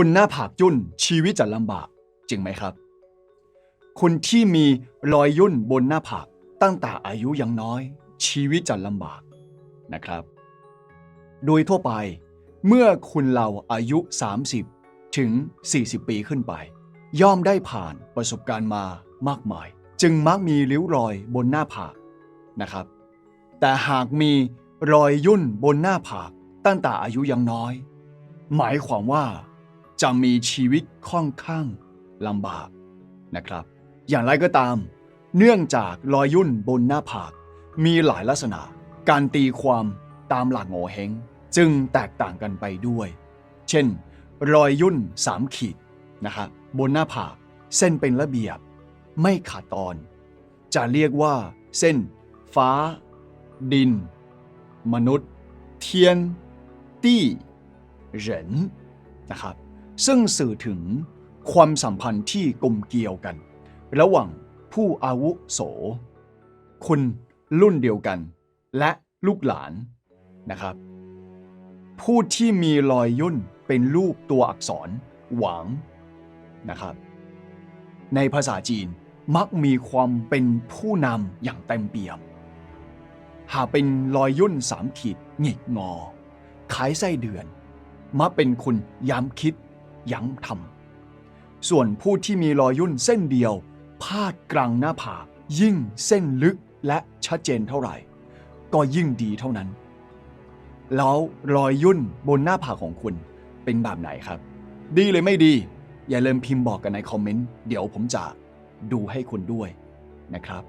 คนหน้าผากยุ่นชีวิตจะลำบาก จริงไหมครับคนที่มีรอยยุ่นบนหน้าผากตั้งแต่อายุยังน้อย ชีวิตจะลำบากนะครับ โดยทั่วไป เมื่อคุณเราอายุ 30 ถึง 40 ปีขึ้นไป ย่อมได้ผ่านประสบการณ์มามากมาย จึงมักมีริ้วรอยบนหน้าผากนะครับ แต่หากมีรอยยุ่นบนหน้าผากตั้งแต่อายุยังน้อย หมายความว่า จะมีชีวิตค่อนข้างลำบากนะครับ อย่างไรก็ตาม เนื่องจากรอยยุ่นบนหน้าผาก มีหลายลักษณะ การตีความตามหลักโงเฮงจึงแตกต่างกันไปด้วย เช่น รอยยุ่นสามขีดนะครับบนหน้าผากเส้นเป็นระเบียบ ไม่ขาดตอน จะเรียกว่า เส้น ฟ้า ดิน มนุษย์ เทียน ตี้เหรินนะครับ ซึ่งสื่อถึงความสัมพันธ์ที่กลมเกลียวกัน ระหว่างผู้อาวุโส คนรุ่นเดียวกัน และลูกหลานนะครับ ผู้ที่มีรอยย่นเป็นรูปตัวอักษรหวังนะครับ ในภาษาจีนมักมีความเป็นผู้นำอย่างเต็มเปี่ยม หากเป็นรอยย่นสามขีดหงิกงอคล้ายไส้เดือน มักเป็นคนย้ำคิด ยั้งทำส่วนผู้ที่มีรอยยุ่นเส้นเดียว พาดกลางหน้าผากยิ่งเส้นลึกและชัดเจนเท่าไหร่ ก็ยิ่งดีเท่านั้น แล้วรอยยุ่นบนหน้าผากของคุณเป็นแบบไหนครับ ดีเลยไม่ดี อย่าลืมพิมพ์บอกกันในคอมเมนต์ เดี๋ยวผมจะดูให้คุณด้วยนะครับ